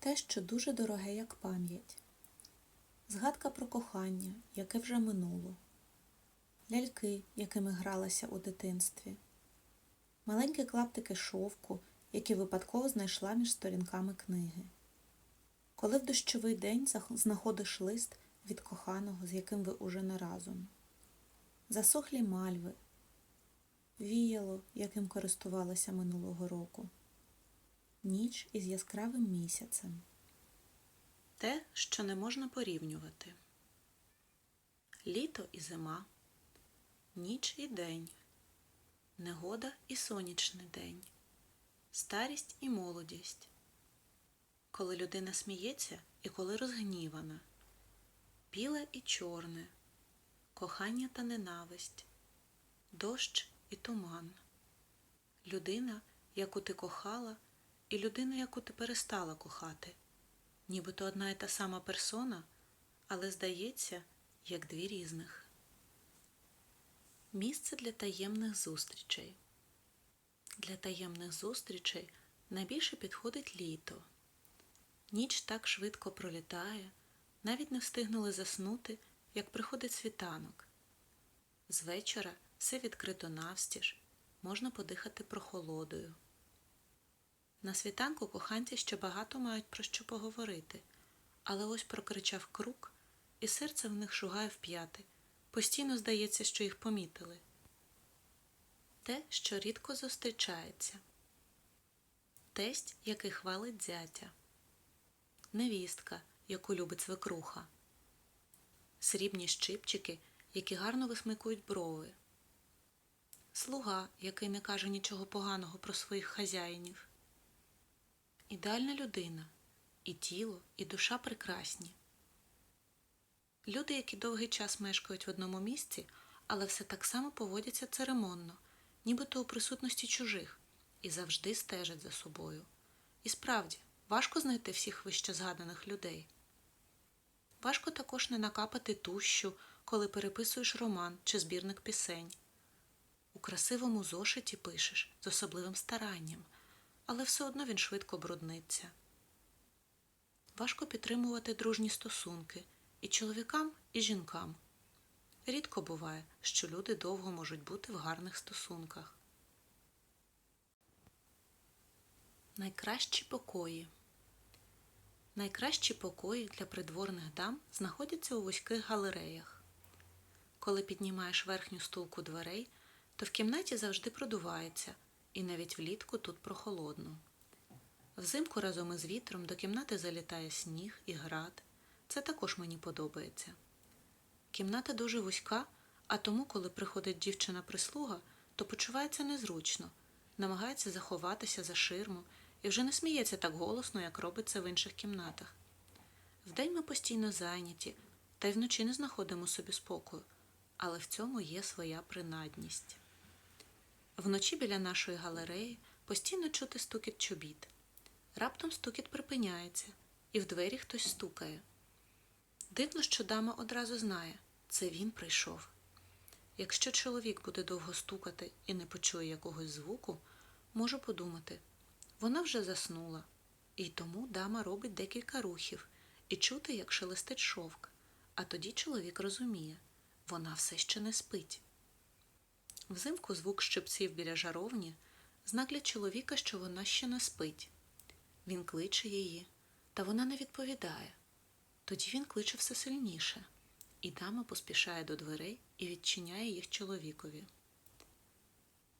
те, що дуже дороге, як пам'ять, згадка про кохання, яке вже минуло, ляльки, якими гралася у дитинстві, маленькі клаптики шовку, які випадково знайшла між сторінками книги. Коли в дощовий день знаходиш лист від коханого, з яким ви уже не разом, засохлі мальви, віяло, яким користувалася минулого року, ніч із яскравим місяцем. Те, що не можна порівнювати. Літо і зима, ніч і день, негода і сонячний день, старість і молодість. Коли людина сміється і коли розгнівана, біле і чорне, кохання та ненависть, дощ і туман, людина, яку ти кохала, і людина, яку ти перестала кохати, нібито одна і та сама персона, але здається, як дві різних. Місце для таємних зустрічей. Для таємних зустрічей найбільше підходить літо. Ніч так швидко пролітає, навіть не встигнули заснути, як приходить світанок. З вечора все відкрито навстіж, можна подихати прохолодою. На світанку коханці ще багато мають про що поговорити, але ось прокричав крук, і серце в них шугає в п'яти. Постійно здається, що їх помітили. Те, що рідко зустрічається. Тесть, який хвалить зятя. Невістка, яку любить свекруха. Срібні щипчики, які гарно висмикують брови. Слуга, який не каже нічого поганого про своїх хазяїнів. Ідеальна людина, і тіло, і душа прекрасні. Люди, які довгий час мешкають в одному місці, але все так само поводяться церемонно, нібито у присутності чужих, і завжди стежать за собою. І справді, важко знайти всіх вище згаданих людей. Важко також не накапати тущу, коли переписуєш роман чи збірник пісень. У красивому зошиті пишеш з особливим старанням, але все одно він швидко брудниться. Важко підтримувати дружні стосунки і чоловікам, і жінкам. Рідко буває, що люди довго можуть бути в гарних стосунках. Найкращі покої. Найкращі покої для придворних дам знаходяться у вузьких галереях. Коли піднімаєш верхню стулку дверей, то в кімнаті завжди продувається, і навіть влітку тут прохолодно. Взимку разом із вітром до кімнати залітає сніг і град. Це також мені подобається. Кімната дуже вузька, а тому, коли приходить дівчина-прислуга, то почувається незручно, намагається заховатися за ширму і вже не сміється так голосно, як робить це в інших кімнатах. Вдень ми постійно зайняті, та й вночі не знаходимо собі спокою, але в цьому є своя принадність. Вночі біля нашої галереї постійно чути стукіт чобіт. Раптом стукіт припиняється, і в двері хтось стукає. Дивно, що дама одразу знає, це він прийшов. Якщо чоловік буде довго стукати і не почує якогось звуку, можу подумати, вона вже заснула, і тому дама робить декілька рухів і чути, як шелестить шовк, а тоді чоловік розуміє, вона все ще не спить. Взимку звук щипців біля жаровні знак для чоловіка, що вона ще не спить. Він кличе її, та вона не відповідає. Тоді він кличе все сильніше, і дама поспішає до дверей і відчиняє їх чоловікові.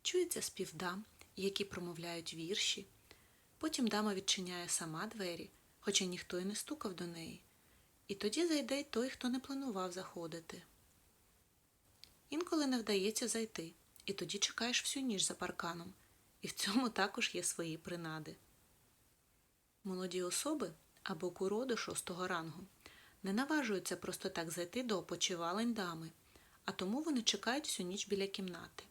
Чується спів дам, які промовляють вірші. Потім дама відчиняє сама двері, хоча ніхто й не стукав до неї. І тоді зайде й той, хто не планував заходити. Інколи не вдається зайти, і тоді чекаєш всю ніч за парканом, і в цьому також є свої принади. Молоді особи або куроди шостого рангу не наважуються просто так зайти до опочивалень дами, а тому вони чекають всю ніч біля кімнати.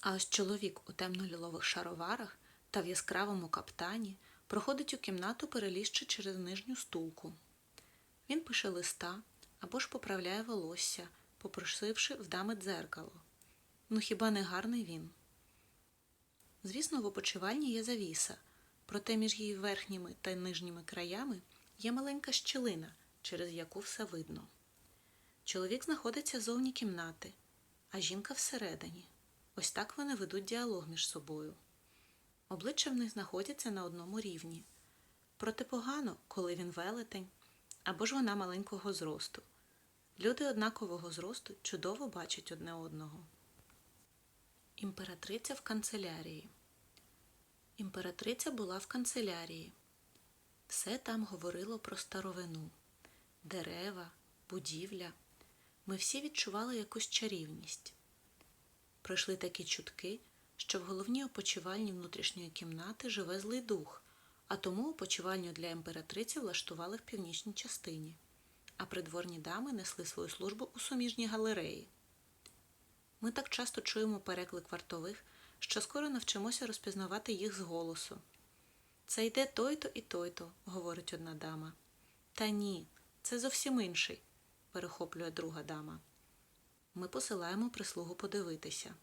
А ось чоловік у темно-лілових шароварах та в яскравому каптані проходить у кімнату, перелізши через нижню стулку. Він пише листа або ж поправляє волосся, попросивши в дами дзеркало. Ну хіба не гарний він? Звісно, в опочивальні є завіса, проте між її верхніми та нижніми краями є маленька щілина, через яку все видно. Чоловік знаходиться зовні кімнати, а жінка всередині. Ось так вони ведуть діалог між собою. Обличчя в них знаходяться на одному рівні. Проте погано, коли він велетень або ж вона маленького зросту. Люди однакового зросту чудово бачать одне одного. Імператриця в канцелярії. Імператриця була в канцелярії. Все там говорило про старовину, дерева, будівля. Ми всі відчували якусь чарівність. Пройшли такі чутки, що в головній опочивальні внутрішньої кімнати живе злий дух, а тому опочивальню для імператриці влаштували в північній частині, а придворні дами несли свою службу у суміжній галереї. Ми так часто чуємо переклик вартових, що скоро навчимося розпізнавати їх з голосу. Це йде той-то і той-то, говорить одна дама. Та ні, це зовсім інший, перехоплює друга дама. Ми посилаємо прислугу подивитися.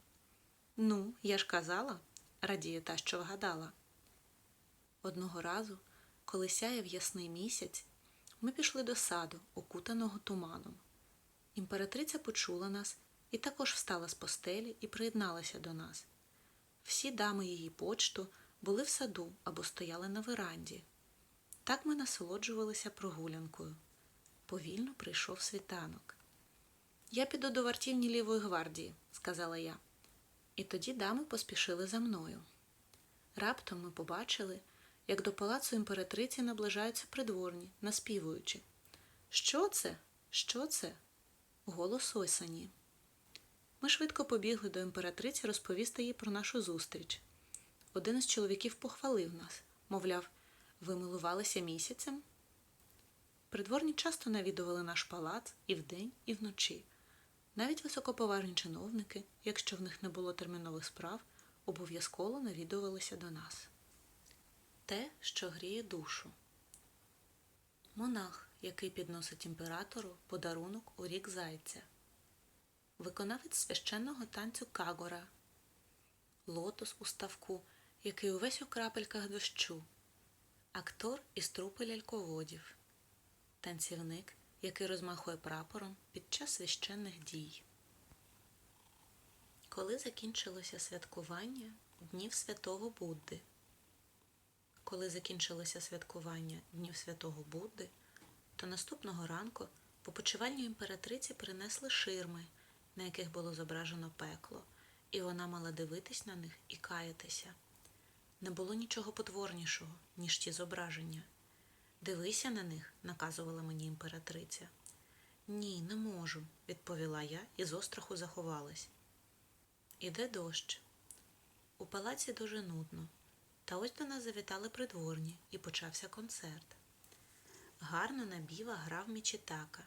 Ну, я ж казала, радіє та, що вгадала. Одного разу, коли сяяв ясний місяць, ми пішли до саду, окутаного туманом. Імператриця почула нас і також встала з постелі і приєдналася до нас. Всі дами її почту були в саду або стояли на веранді. Так ми насолоджувалися прогулянкою. Повільно прийшов світанок. Я піду до вартівні лівої гвардії, сказала я. І тоді дами поспішили за мною. Раптом ми побачили, як до палацу імператриці наближаються придворні, наспівуючи. Що це? Що це? Голос осені. Ми швидко побігли до імператриці розповісти їй про нашу зустріч. Один із чоловіків похвалив нас, мовляв, ви милувалися місяцем? Придворні часто навідували наш палац і вдень, і вночі. Навіть високоповажні чиновники, якщо в них не було термінових справ, обов'язково навідувалися до нас. Те, що гріє душу. Монах, який підносить імператору подарунок у рік зайця. Виконавець священного танцю Кагора, лотос у ставку, який увесь у крапельках дощу, актор із трупи ляльководів, танцівник, який розмахує прапором під час священних дій. Коли закінчилося святкування Днів Святого Будди. Коли закінчилося святкування Днів Святого Будди, то наступного ранку по почивальню імператриці принесли ширми, на яких було зображено пекло, і вона мала дивитись на них і каятися. Не було нічого потворнішого, ніж ті зображення. Дивися на них, наказувала мені імператриця. Ні, не можу, відповіла я і з остраху заховалась. Іде дощ. У палаці дуже нудно. Та ось до нас завітали придворні, і почався концерт. Гарно на біва грав Мічітака.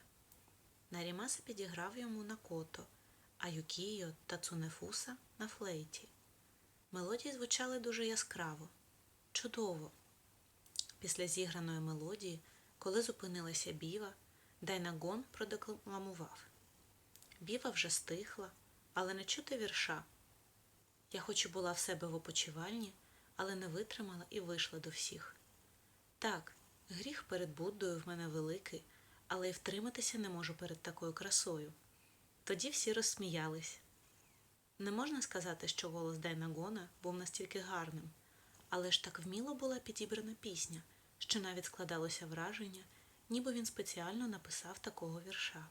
Нарімаса підіграв йому на кото, а Юкіо та Цунефуса на флейті. Мелодії звучали дуже яскраво, чудово. Після зіграної мелодії, коли зупинилася біва, Дайнагон продекламував. Біва вже стихла, але не чути вірша. Я хоч і була в себе в опочивальні, але не витримала і вийшла до всіх. Так, гріх перед Буддою в мене великий, але й втриматися не можу перед такою красою. Тоді всі розсміялись. Не можна сказати, що голос Дайнагона був настільки гарним, але ж так вміло була підібрана пісня, що навіть складалося враження, ніби він спеціально написав такого вірша.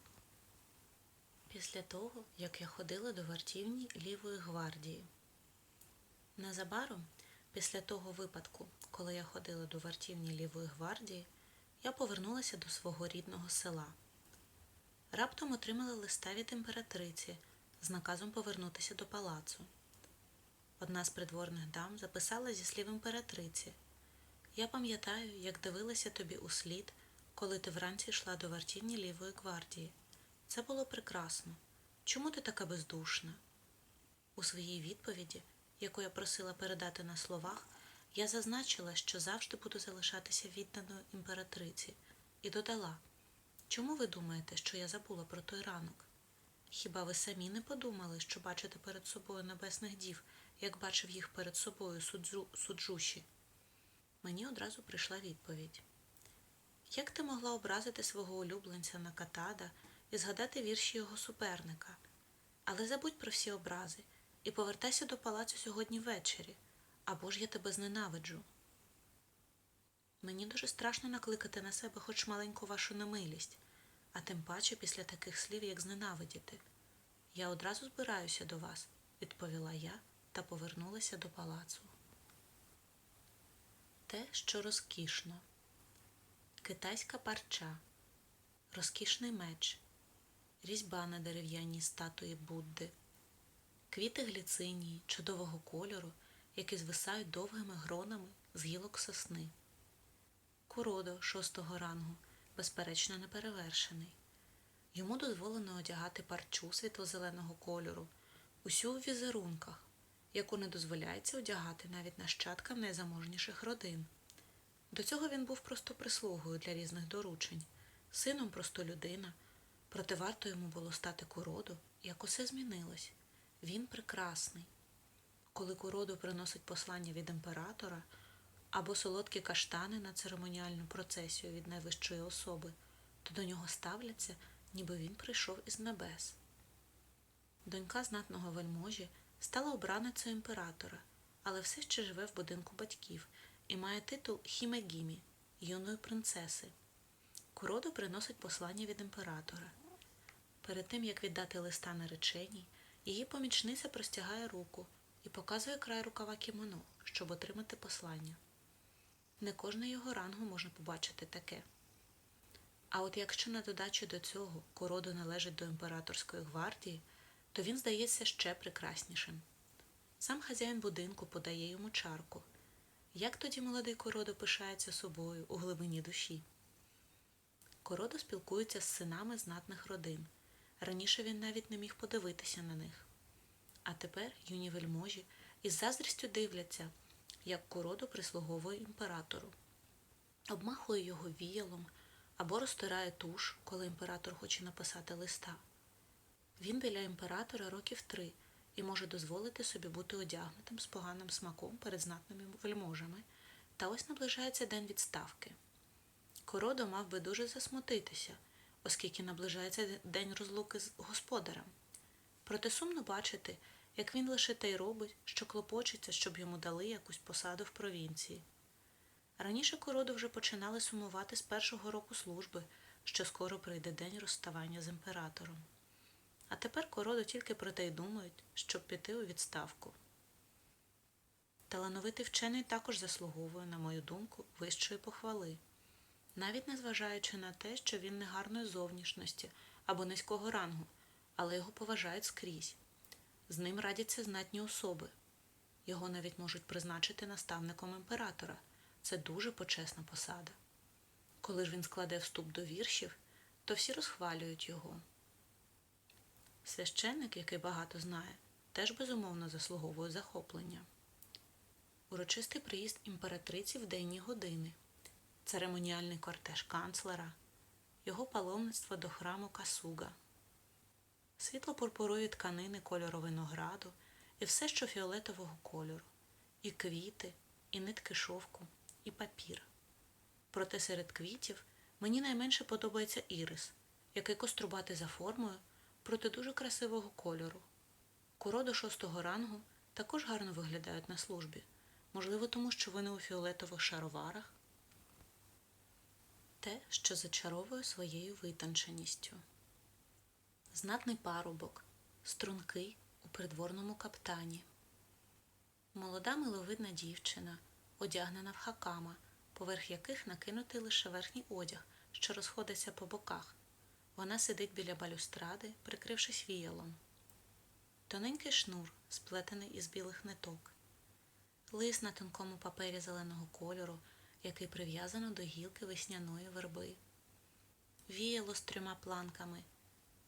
Після того, як я ходила до вартівні лівої гвардії. Незабаром, після того випадку, коли я ходила до вартівні лівої гвардії, я повернулася до свого рідного села. Раптом отримала листа від імператриці з наказом повернутися до палацу. Одна з придворних дам записала зі слів імператриці Я пам'ятаю, як дивилася тобі у слід, коли ти вранці йшла до вартівні лівої гвардії. Це було прекрасно. Чому ти така бездушна? У своїй відповіді, яку я просила передати на словах, я зазначила, що завжди буду залишатися відданою імператриці, і додала Чому ви думаєте, що я забула про той ранок? Хіба ви самі не подумали, що бачите перед собою небесних дів, як бачив їх перед собою суджу, суджуші? Мені одразу прийшла відповідь. Як ти могла образити свого улюбленця на катада і згадати вірші його суперника? Але забудь про всі образи і повертайся до палацу сьогодні ввечері, або ж я тебе зненавиджу. Мені дуже страшно накликати на себе хоч маленьку вашу немилість, а тим паче після таких слів, як зненавидіти. Я одразу збираюся до вас, відповіла я та повернулася до палацу. Те, що розкішно. Китайська парча, розкішний меч, різьба на дерев'яній статуї Будди, квіти гліцинії чудового кольору, які звисають довгими гронами з гілок сосни. Куродо шостого рангу, безперечно, неперевершений. Йому дозволено одягати парчу світло-зеленого кольору, усю у візерунках, яку не дозволяється одягати навіть нащадкам найзаможніших родин. До цього він був просто прислугою для різних доручень, сином простолюдина, проте варто йому було стати куроду, як усе змінилось. Він прекрасний. Коли куроду приносить послання від імператора або солодкі каштани на церемоніальну процесію від найвищої особи, то до нього ставляться, ніби він прийшов із небес. Донька знатного вельможі стала обраницею імператора, але все ще живе в будинку батьків і має титул Хімегімі, юної принцеси. Куродо приносить послання від імператора. Перед тим, як віддати листа нареченій, її помічниця простягає руку і показує край рукава кімоно, щоб отримати послання. Не кожне його рангу можна побачити таке. А от якщо на додачу до цього Куродо належить до імператорської гвардії, то він здається ще прекраснішим. Сам хазяїн будинку подає йому чарку. Як тоді молодий Кородо пишається собою у глибині душі? Кородо спілкується з синами знатних родин. Раніше він навіть не міг подивитися на них. А тепер юні вельможі із заздрістю дивляться, як Кородо прислуговує імператору, обмахує його віялом або розтирає туш, коли імператор хоче написати листа. Він біля імператора років три і може дозволити собі бути одягнутим з поганим смаком перед знатними вельможами, та ось наближається день відставки. Кородо мав би дуже засмутитися, оскільки наближається день розлуки з господарем. Проте сумно бачити, як він лише те й робить, що клопочеться, щоб йому дали якусь посаду в провінції. Раніше Кородо вже починали сумувати з першого року служби, що скоро прийде день розставання з імператором. А тепер Кородо тільки про те й думають, щоб піти у відставку. Талановитий вчений також заслуговує, на мою думку, вищої похвали, навіть незважаючи на те, що він не гарної зовнішності або низького рангу, але його поважають скрізь. З ним радяться знатні особи. Його навіть можуть призначити наставником імператора. Це дуже почесна посада. Коли ж він складе вступ до віршів, то всі розхвалюють його. Священник, який багато знає, теж безумовно заслуговує захоплення. Урочистий приїзд імператриці в денні години, церемоніальний кортеж канцлера, його паломництво до храму Касуга, світло пурпурові тканини кольору винограду і все, що фіолетового кольору, і квіти, і нитки шовку, і папір. Проте серед квітів мені найменше подобається ірис, який кострубатий за формою проти дуже красивого кольору. Куро до шостого рангу також гарно виглядають на службі, можливо, тому що вони у фіолетових шароварах. Те, що зачаровує своєю витонченістю. Знатний парубок, стрункий у придворному каптані. Молода миловидна дівчина, одягнена в хакама, поверх яких накинутий лише верхній одяг, що розходиться по боках. Вона сидить біля балюстради, прикрившись віялом. Тоненький шнур, сплетений із білих ниток, лист на тонкому папері зеленого кольору, який прив'язано до гілки весняної верби. Віяло з трьома планками.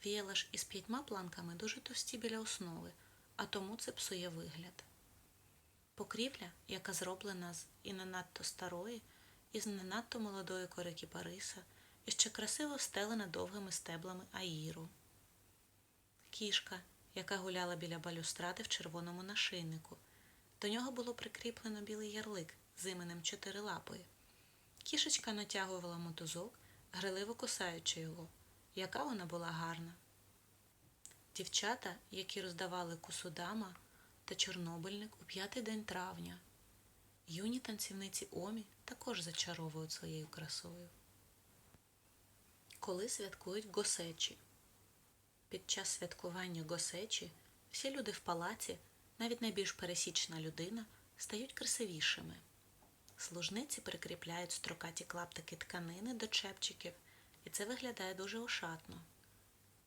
Віяла ж із п'ятьма планками дуже товсті біля основи, а тому це псує вигляд. Покрівля, яка зроблена з і не надто старої, і з не надто молодої кори кіпариса, і ще красиво встелена довгими стеблами аїру. Кішка, яка гуляла біля балюстради в червоному нашийнику. До нього було прикріплено білий ярлик з іменем Чотирилапої. Кішечка натягувала мотузок, гриливо кусаючи його. Яка вона була гарна. Дівчата, які роздавали кусудама та чорнобильник у п'ятий день травня. Юні танцівниці Омі також зачаровують своєю красою. Коли святкують госечі. Під час святкування госечі всі люди в палаці, навіть найбільш пересічна людина, стають красивішими. Служниці прикріпляють строкаті клаптики тканини до чепчиків, і це виглядає дуже ошатно.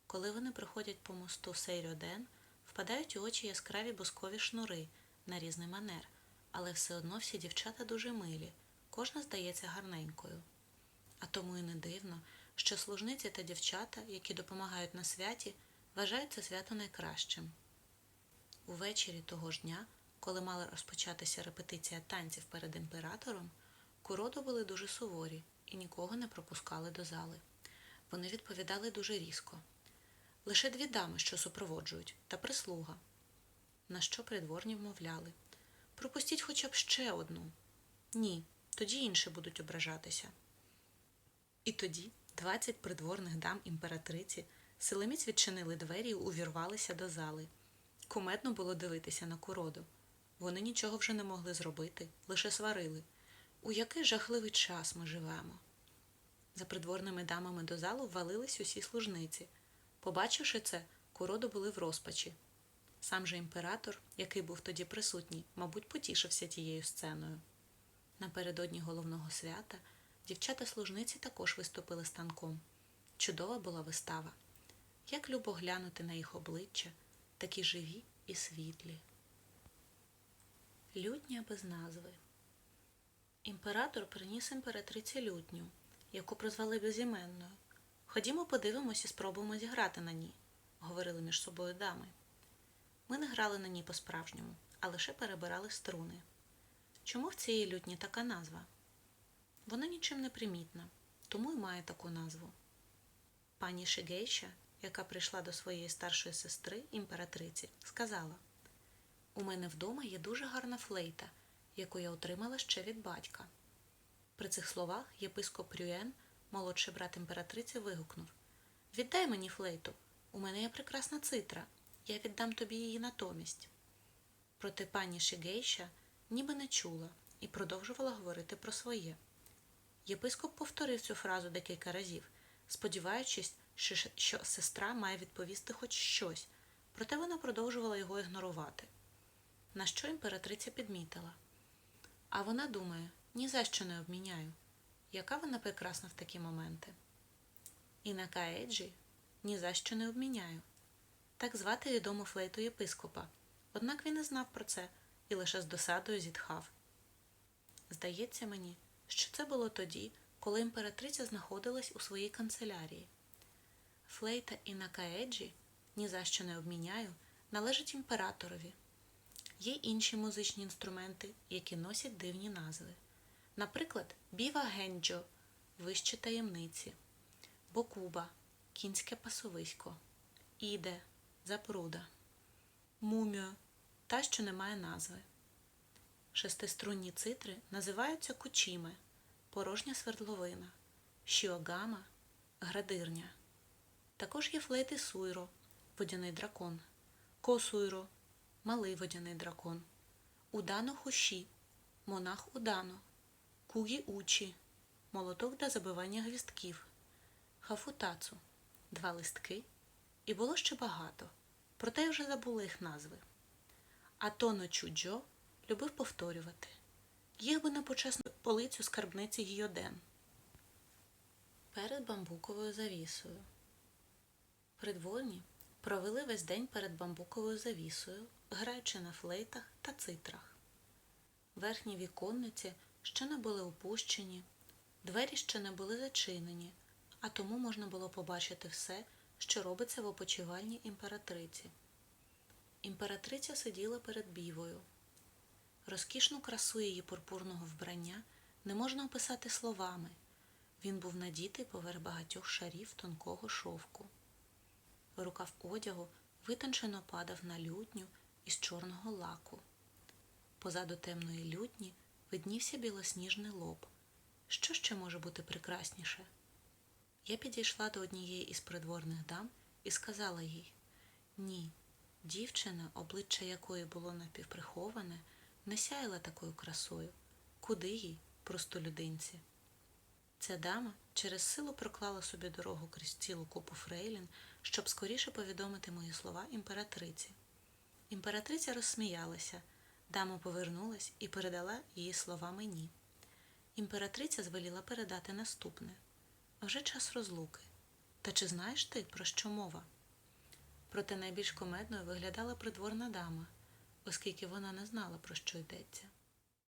Коли вони проходять по мосту Сейрьоден, впадають у очі яскраві бускові шнури на різний манер, але все одно всі дівчата дуже милі, кожна здається гарненькою. А тому і не дивно, що служниці та дівчата, які допомагають на святі, вважають це свято найкращим. Увечері того ж дня, коли мала розпочатися репетиція танців перед імператором, куродо були дуже суворі і нікого не пропускали до зали. Вони відповідали дуже різко. Лише дві дами, що супроводжують, та прислуга. На що придворні вмовляли. Пропустіть хоча б ще одну. Ні, тоді інші будуть ображатися. І тоді двадцять придворних дам імператриці силоміць відчинили двері і увірвалися до зали. Кумедно було дивитися на куроду. Вони нічого вже не могли зробити, лише сварили. У який жахливий час ми живемо. За придворними дамами до залу ввалились усі служниці. Побачивши це, куроду були в розпачі. Сам же імператор, який був тоді присутній, мабуть, потішився тією сценою. Напередодні головного свята дівчата-служниці також виступили станком. Чудова була вистава. Як любо глянути на їх обличчя, такі живі і світлі. Лютня без назви. Імператор приніс імператриці лютню, яку прозвали безіменною. Ходімо, подивимось і спробуємо зіграти на ній, говорили між собою дами. Ми не грали на ній по-справжньому, а лише перебирали струни. Чому в цієї лютні така назва? Вона нічим не примітна, тому й має таку назву. Пані Шигейша, яка прийшла до своєї старшої сестри, імператриці, сказала: У мене вдома є дуже гарна флейта, яку я отримала ще від батька. При цих словах єпископ Рюен, молодший брат імператриці, вигукнув Віддай мені флейту, у мене є прекрасна цитра, я віддам тобі її натомість. Проте пані Шигейша ніби не чула і продовжувала говорити про своє. Єпископ повторив цю фразу декілька разів, сподіваючись, що сестра має відповісти хоч щось, проте вона продовжувала його ігнорувати. На що імператриця підмітила. А вона думає, ні за що не обміняю. Яка вона прекрасна в такі моменти. І на Каеджі ні за що не обміняю. Так звати відому флейту єпископа, однак він не знав про це і лише з досадою зітхав. Здається мені, що це було тоді, коли імператриця знаходилась у своїй канцелярії. Флейта і Накаеджі ні за що не обміняю, належать імператорові. Є інші музичні інструменти, які носять дивні назви. Наприклад, біва генджо вищі таємниці, бокуба кінське пасовисько, іде запруда, муміо та, що не має назви. Шестиструнні цитри називаються кучіми, порожня свердловина, шіогама, градирня. Також є флейти суйро, водяний дракон, косуйро, малий водяний дракон, удано хуші, монах удано, кугі учі, молоток для забивання гвістків, хафутацу, два листки, і було ще багато, проте вже забула їх назви. А Тоно Чуджо любив повторювати їх би на почесну полицю скарбниці Гійоден. Перед бамбуковою завісою. Придворні провели весь день перед бамбуковою завісою, граючи на флейтах та цитрах. Верхні віконниці ще не були опущені, двері ще не були зачинені, а тому можна було побачити все, що робиться в опочивальні імператриці. Імператриця сиділа перед бівою. Розкішну красу її пурпурного вбрання не можна описати словами. Він був надітий поверх багатьох шарів тонкого шовку. Рукав одягу витончено падав на лютню із чорного лаку. Позаду темної лютні виднівся білосніжний лоб. Що ще може бути прекрасніше? Я підійшла до однієї із придворних дам і сказала їй ні, дівчина, обличчя якої було напівприховане, не сяяла такою красою. Куди їй, простолюдинці? Ця дама через силу проклала собі дорогу крізь цілу купу фрейлін, щоб скоріше повідомити мої слова імператриці. Імператриця розсміялася, дама повернулась і передала її слова мені. Імператриця звеліла передати наступне вже час розлуки. Та чи знаєш ти, про що мова? Проте найбільш комедною виглядала придворна дама, оскільки вона не знала, про що йдеться.